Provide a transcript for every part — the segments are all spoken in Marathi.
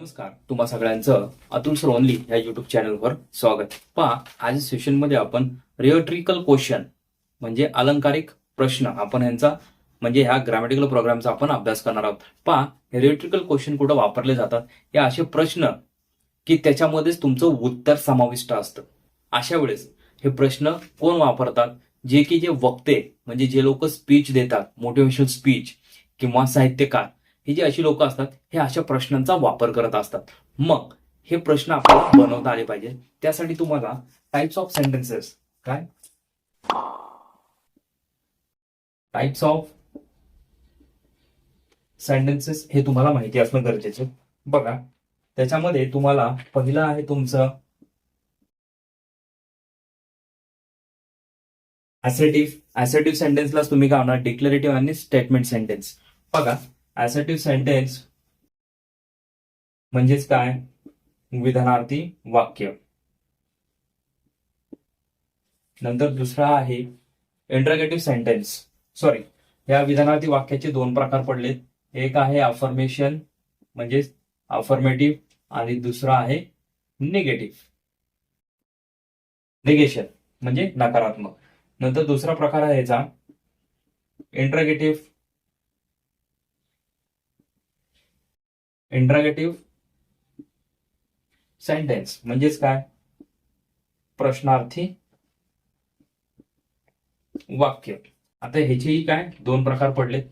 नमस्कार. तुम्हा सगळ्यांचं अतुल सोनली या युट्यूब चॅनलवर स्वागत. पहा आज सेशनमध्ये आपण रिओट्रिकल क्वेश्चन म्हणजे अलंकारिक प्रश्न आपण यांचा म्हणजे ह्या ग्रॅमॅटिकल प्रोग्रामचा आपण अभ्यास करणार आहोत. पहा रिओट्रिकल क्वेश्चन कुठं वापरले जातात? हे असे प्रश्न की त्याच्यामध्येच तुमचं उत्तर समाविष्ट असतं. अशा वेळेस हे प्रश्न कोण वापरतात? जे की जे वक्ते म्हणजे जे लोक स्पीच देतात मोटिवेशनल स्पीच किंवा साहित्यकार ही जी अशी लोक असतात हे अशा प्रश्नांचा वापर करत असतात. मग हे प्रश्न आपल्याला बनवता आले पाहिजे. त्यासाठी तुम्हाला टाइप्स ऑफ सेंटेन्सेस काय? टाइप्स ऑफ सेंटेन्सेस हे तुम्हाला माहिती असणं गरजेचं. बघा त्याच्यामध्ये तुम्हाला पहिलं आहे तुमचं ऍसेटिव्ह ऍसेटिव्ह सेंटेन्सलाच तुम्ही काय होणार डिक्लेरेटिव्ह आणि स्टेटमेंट सेंटेन्स बघा ऍसेटिव्ह सेंटेन्स म्हणजेच काय? विधानार्थी वाक्य. नंतर दुसरा आहे इंटरगेटिव्ह सेंटेन्स सॉरी या विधानार्थी वाक्याचे दोन प्रकार पडलेत. एक आहे अफर्मेशन म्हणजेच अफर्मेटिव्ह आणि दुसरा आहे निगेटिव्ह निगेशन म्हणजे नकारात्मक. नंतर दुसरा प्रकार आहे याचा. Interrogative interrogative sentence. म्हणजेच काय? प्रश्नार्थी वाक्य. आता ह्याचेही काय? दोन प्रकार पडलेत.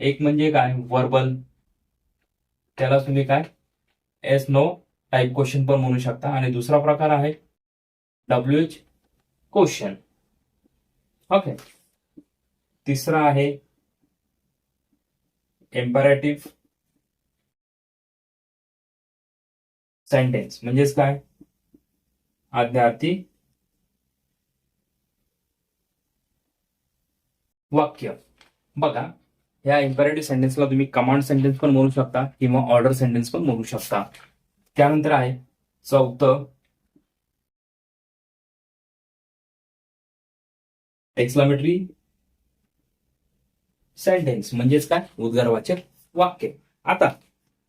एक म्हणजे काय? वर्बल त्याला तुम्ही काय? एस नो टाईप क्वेश्चन पण म्हणू शकता. आणि दुसरा प्रकार आहे डब्ल्यू एच क्वेश्चन ओके तिसरा आहे एम्परेटिव्ह सेंटेन्स. म्हणजेच काय? आज्ञार्थी वाक्य. बघा या इम्परेटिव्ह सेंटेन्सला तुम्ही कमांड सेंटेन्स पण म्हणू शकता किंवा ऑर्डर सेंटेन्स पण म्हणू शकता. त्यानंतर आहे चौथं. एक्सलामेटरी सेंटेन्स म्हणजेच काय? उद्गारवाचक वाक्य. आता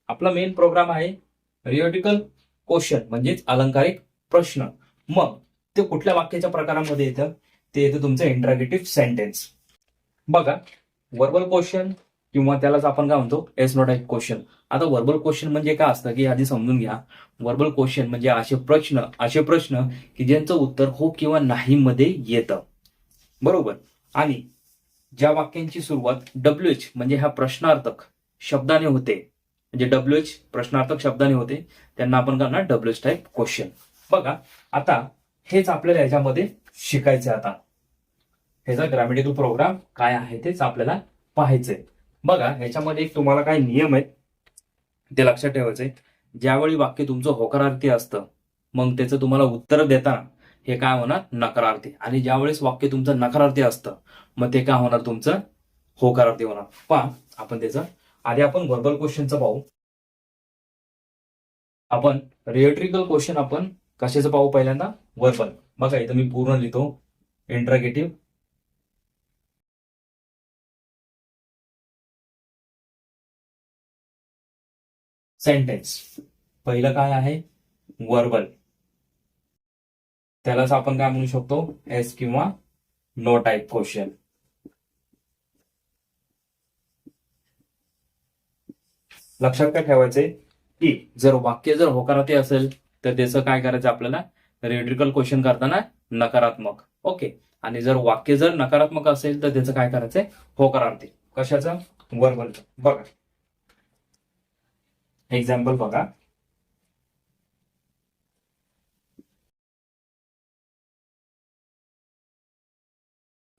आपला मेन प्रोग्राम आहे रिओटिकल क्वेश्चन म्हणजेच अलंकारिक प्रश्न. मग ते कुठल्या वाक्याच्या प्रकारामध्ये येतं? ते येतं तुमचं इंट्रागेटिव्ह सेंटेन्स बघा वर्बल क्वेश्चन किंवा त्यालाच आपण काय म्हणतो? एस नॉट टाईप क्वेश्चन आता वर्बल क्वेश्चन म्हणजे काय असतं? की आधी समजून घ्या. वर्बल क्वेश्चन म्हणजे असे प्रश्न असे प्रश्न की ज्यांचं उत्तर हो किंवा नाही मध्ये येतं. बरोबर? आणि ज्या वाक्यांची सुरुवात डब्ल्यू एच म्हणजे ह्या प्रश्नार्थक शब्दाने होते. म्हणजे डब्ल्यू एच प्रश्नार्थक शब्दाने होते त्यांना आपण करणार डब्ल्यू एच टाईप क्वेश्चन बघा आता हेच आपल्याला याच्यामध्ये शिकायचे आता. ह्याचा ग्रॅमॅटिकल प्रोग्राम काय आहे तेच आपल्याला पाहायचंय. बघा ह्याच्यामध्ये एक तुम्हाला काय नियम आहेत ते लक्षात ठेवायचे ज्यावेळी वाक्य तुमचं होकारार्थी असतं मग त्याचं तुम्हाला उत्तर देताना हे काय होणार? नकारार्थी. आणि ज्यावेळेस वाक्य तुमचं नकारार्थी असतं मग ते काय होणार तुमचं? होकारार्थी होणार. पहा आपण त्याचं आधी आपण व्हर्बल क्वेश्चनचं पाहू. आपण रिएट्रिकल क्वेश्चन आपण कशाचं पाहू पहिल्यांदा? वर्बल बघा इथं मी पूर्ण लिहितो. इंट्रागेटिव्ह सेंटेन्स पहिलं काय आहे? वर्बल त्यालाच आपण काय म्हणू शकतो? एस किंवा नो टाईप क्वेश्चन लक्षात काय ठेवायचंय की जर वाक्य जर होकारार्थी असेल तर त्याचं काय करायचं आपल्याला? रिएट्रिकल क्वेश्चन करताना नकारात्मक. ओके आणि जर वाक्य जर नकारात्मक असेल तर त्याचं काय करायचंय? होकारार्थी. कशाचं? वर्बल. बघा. एक्झाम्पल बघा.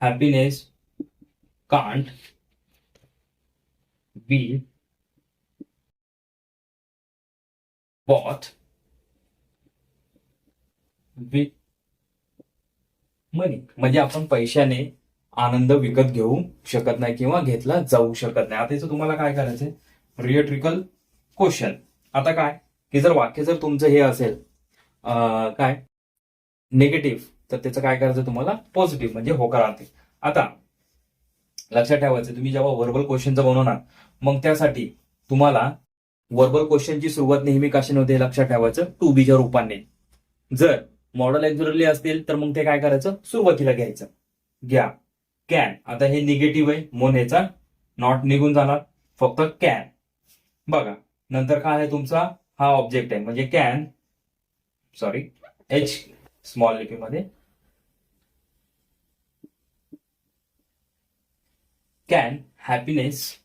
Happiness can't be bought with money. म्हणजे आपण पैशाने आनंद विकत घेऊ शकत नाही किंवा घेतला जाऊ शकत नाही. आता याचं तुम्हाला काय करायचंय? रिएट्रिकल क्वेश्चन आता काय? की जर वाक्य जर तुमचं हे असेल काय? निगेटिव्ह तर त्याचं काय करायचं तुम्हाला? पॉझिटिव्ह म्हणजे होकारार्थी आता लक्षात ठेवायचं तुम्ही जेव्हा व्हर्बल क्वेश्चनचं बनवणार मग त्यासाठी तुम्हाला वर्बल क्वेश्चनची सुरुवात नेहमी कशाने लक्षात ठेवायचं. टू बीच्या रूपाने. जर मॉडल एक्झुरली असतील तर मग ते काय करायचं? सुरुवातीला घ्यायचं. घ्या. कॅन आता हे निगेटिव्ह आहे. म्हणून ह्याचा. नॉट निघून जाणार. फक्त कॅन बघा. नंतर काय आहे तुमचा? हा ऑब्जेक्ट आहे. म्हणजे कॅन सॉरी एच स्मॉल लिपीमध्ये. Can happiness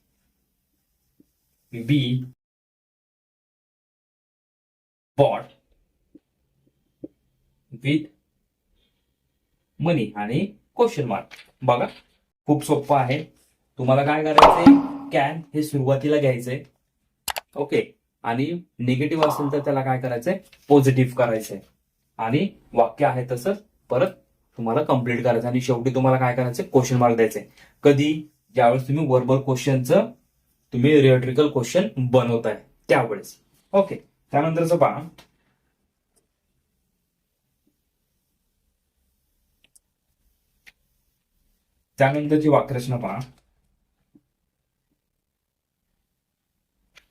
be bought with money आणि क्वेश्चन मार्क बघा खूप सोपं आहे. तुम्हाला काय करायचंय? कॅन हे सुरुवातीला घ्यायचंय. ओके आणि निगेटिव्ह असेल तर त्याला काय करायचंय? पॉझिटिव्ह करायचंय. आणि वाक्य आहे तसंच परत तुम्हाला कंप्लीट करायचं आणि शेवटी तुम्हाला काय करायचं क्वेश्चन मार्क द्यायचंय. कधी? ज्यावेळेस तुम्ही वर्बल क्वेश्चनचं तुम्ही रिएट्रिकल क्वेश्चन बनवताय. त्यावेळेस. ओके त्यानंतरचं पहा. त्यानंतरची वाक्यरचना पहा.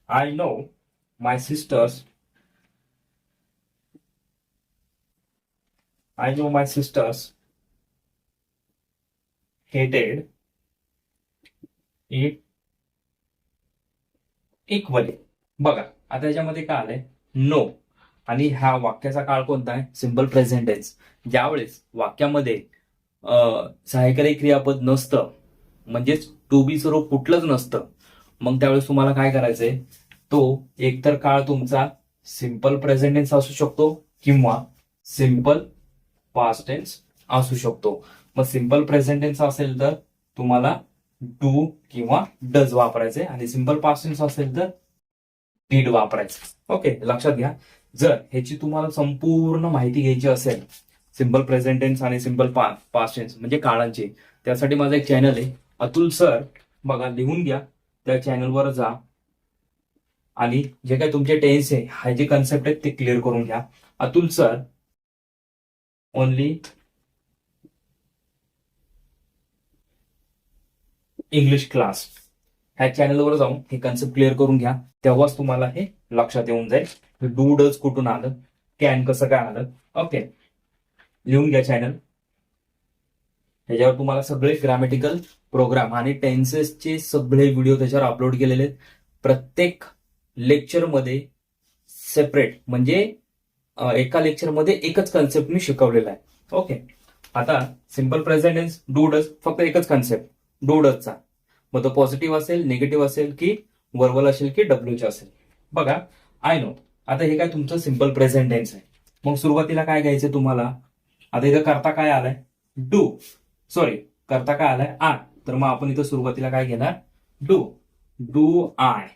I know my sisters I know my sisters hated it equally बघा आता याच्यामध्ये काय आलंय? नो आणि हा वाक्याचा काळ कोणता आहे? सिंपल प्रेझेंटेन्स ज्यावेळेस वाक्यामध्ये सहाय्यकारी क्रियापद नसतं. म्हणजेच टू बी स्वरूप कुठलंच नसतं. मग त्यावेळेस तुम्हाला काय करायचंय? तो एकतर काळ तुमचा सिंपल प्रेझेंटेन्स असू शकतो किंवा सिंपल पास्ट टेन्स असू शकतो. मग सिंपल प्रेझेंटेन्स असेल तर तुम्हाला डू किंवा डज वापरायचे आणि सिंपल पास्ट टेन्स असेल तर डीड वापरायचं. ओके लक्षात घ्या. जर ह्याची तुम्हाला संपूर्ण माहिती घ्यायची असेल सिंपल प्रेझेंट टेन्स आणि सिंपल पास्ट टेन्स म्हणजे काळांचे त्यासाठी माझा एक चॅनल आहे. अतुल सर बघा लिहून घ्या. त्या चॅनलवर जा. आणि जे काही तुमचे टेन्स आहे हा जे कन्सेप्ट आहेत ते क्लिअर करून घ्या. Atul sir only English class ह्या चॅनलवर जाऊन हे कन्सेप्ट क्लिअर करून घ्या. तेव्हाच तुम्हाला हे लक्षात येऊन जाईल. डू डज कुठून आलं? कॅन कसं काय आलं? ओके लिहून घ्या चॅनल ह्याच्यावर तुम्हाला सगळे ग्रामॅटिकल प्रोग्राम आणि टेन्सेसचे सगळे व्हिडिओ त्याच्यावर अपलोड केलेले आहेत. प्रत्येक लेक्चरमध्ये सेपरेट म्हणजे एका लेक्चरमध्ये एकच कन्सेप्ट मी शिकवलेला आहे. ओके आता सिंपल प्रेझेंटेन्स डज फक्त एकच कन्सेप्ट डूडचचा मग तो पॉझिटिव्ह असेल निगेटिव्ह असेल की वर्बल असेल की डब्ल्यूचे असेल. बघा आय नो आता हे काय तुमचं सिंपल प्रेझेंट टेन्स आहे. मग सुरुवातीला काय घ्यायचं तुम्हाला? आता इथं करता काय आलाय? डू सॉरी करता काय आलाय? आय तर मग आपण इथं सुरुवातीला काय घेणार? डू डू आय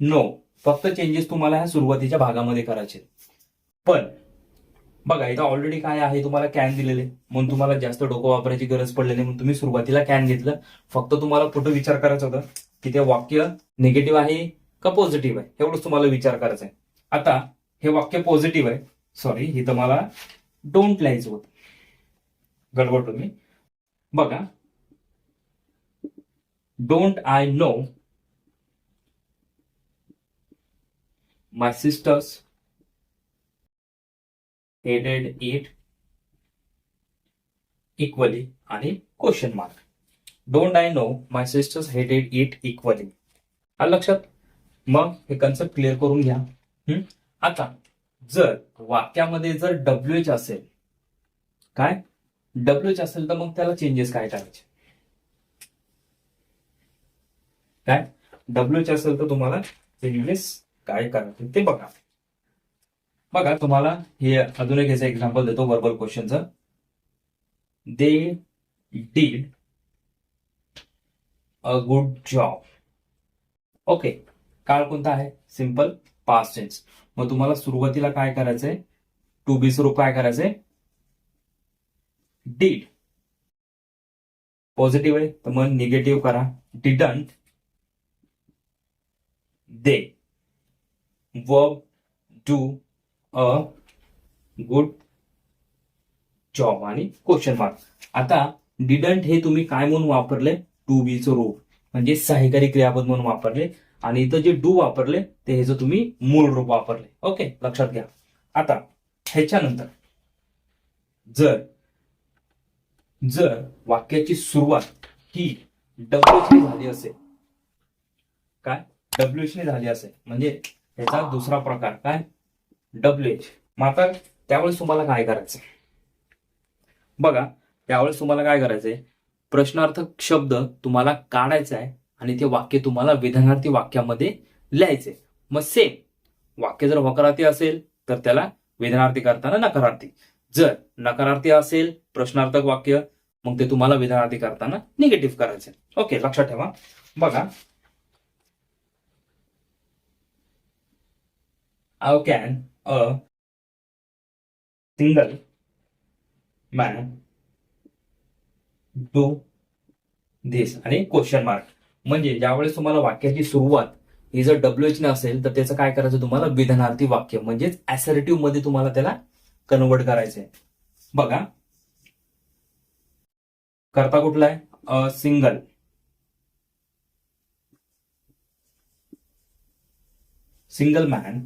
नो फक्त चेंजेस तुम्हाला ह्या सुरुवातीच्या भागामध्ये करायचे पण बघा इथं ऑलरेडी काय आहे तुम्हाला कॅन दिलेले. म्हणून तुम्हाला जास्त डोकं वापरायची गरज पडलेली म्हणून तुम्ही सुरुवातीला कॅन घेतलं. फक्त तुम्हाला कुठं विचार करायचा होता की ते वाक्य निगेटिव्ह आहे का पॉझिटिव्ह आहे? एवढंच तुम्हाला विचार करायचा आहे आता हे वाक्य पॉझिटिव्ह आहे. सॉरी इथं मला डोंट लिहायचं होत. गडबड तुम्ही. बघा. Don't I know my sisters hated it equally आणि question mark don't I know my sisters hated it equally आलं लक्षात? मग हे कन्सेप्ट क्लिअर करून घ्या. आता जर वाक्यामध्ये जर डब्ल्यू एच असेल काय? डब्ल्यू एच असेल तर मग त्याला चेंजेस काय करायचे? काय? डब्ल्यू एच असेल तर तुम्हाला चेंजेस काय करायचे? ते बघा. बघा तुम्हाला हे अजून एक याचं एक्झाम्पल देतो verbal क्वेश्चनचं they did a good job okay काळ कोणता आहे? सिंपल पास्ट टेन्स मग तुम्हाला सुरुवातीला काय करायचंय? टू बी स्वरूप काय करायचंय? डीड पॉझिटिव्ह आहे तर मग निगेटिव्ह करा. Didn't they verb do a good job आणि क्वेश्चन मार्क. आता डिडंट हे तुम्ही काय म्हणून वापरले? टू बीचं रूप म्हणजे सहायकारी क्रियापद म्हणून वापरले. आणि इथं जे डू वापरले ते ह्याचं तुम्ही मूळ रूप वापरले. ओके लक्षात घ्या. आता ह्याच्यानंतर जर जर वाक्याची सुरुवात ही डब्ल्यूची झाली असेल काय? डब्ल्यूच झाली असेल. म्हणजे ह्याचा दुसरा प्रकार काय? डब्ल्यू एच मात्र त्यावेळेस तुम्हाला काय करायचं बघा त्यावेळेस तुम्हाला काय करायचंय? प्रश्नार्थक शब्द तुम्हाला काढायचा आहे आणि ते वाक्य तुम्हाला विधानार्थी वाक्यामध्ये लिहायचे मग सेम वाक्य जर वकारार्थी असेल तर त्याला विधानार्थी करताना नकारार्थी. जर नकारार्थी असेल प्रश्नार्थक वाक्य मग ते तुम्हाला विधानार्थी करताना निगेटिव्ह करायचे ओके लक्षात ठेवा. बघा how can a single man do this आणि क्वेश्चन मार्क म्हणजे ज्यावेळेस तुम्हाला वाक्याची सुरुवात ही जर डब्ल्यू एच ने असेल तर त्याचं काय करायचं तुम्हाला? विधानार्थी वाक्य म्हणजेच ऍसरेटिव्हमध्ये तुम्हाला त्याला कन्वर्ट करायचंय. बघा. करता कुठला आहे? A single single man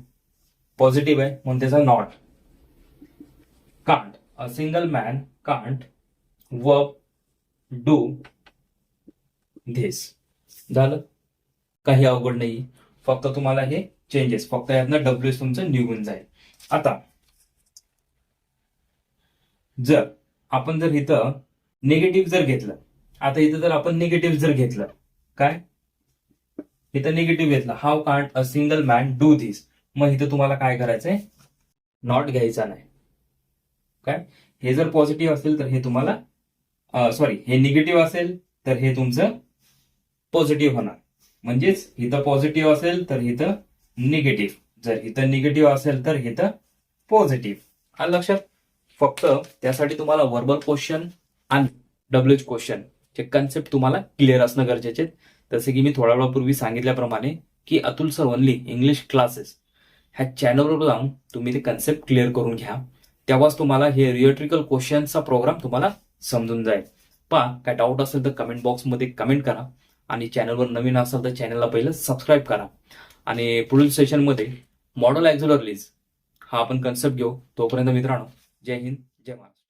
positive आहे म्हणून त्याचा not can't a single man can't व डू धिस झालं? काही अवघड नाही. फक्त तुम्हाला हे चेंजेस फक्त यातनं डब्ल्यू तुमचं निघून जाईल. आता जर आपण जर इथं निगेटिव्ह जर घेतलं आता इथं जर आपण निगेटिव्ह जर घेतलं काय? इथं निगेटिव्ह घेतलं. How can't a single man do this मग इथं तुम्हाला काय करायचंय? नॉट घ्यायचा नाही. काय हे जर पॉझिटिव्ह असेल तर हे तुम्हाला सॉरी हे निगेटिव्ह असेल तर हे तुमचं पॉझिटिव्ह होणार. म्हणजेच इथं पॉझिटिव्ह असेल तर इथं निगेटिव्ह जर इथं निगेटिव्ह असेल तर इथं पॉझिटिव्ह आलं लक्षात? फक्त त्यासाठी तुम्हाला वर्बल क्वेश्चन आणि डब्ल्यूच क्वेश्चन चे कन्सेप्ट तुम्हाला क्लिअर असणं गरजेचे आहेत. जसे की मी थोड्या वेळापूर्वी सांगितल्याप्रमाणे की Atul sir only English classes ह्या चॅनलवर जाऊन तुम्ही ते कन्सेप्ट क्लिअर करून घ्या. तेव्हाच तुम्हाला हे रिओट्रिकल क्वेश्चनचा प्रोग्राम तुम्हाला समजून जाईल. पा काय डाऊट असेल तर कमेंट बॉक्समध्ये कमेंट करा आणि चॅनलवर नवीन असाल तर चॅनलला पहिलं सबस्क्राईब करा. आणि पुढील सेशनमध्ये मॉडल ॲक्झुलर लीज हा आपण कन्सेप्ट घेऊ. तोपर्यंत मित्रांनो जय हिंद जय महाराष्ट्र.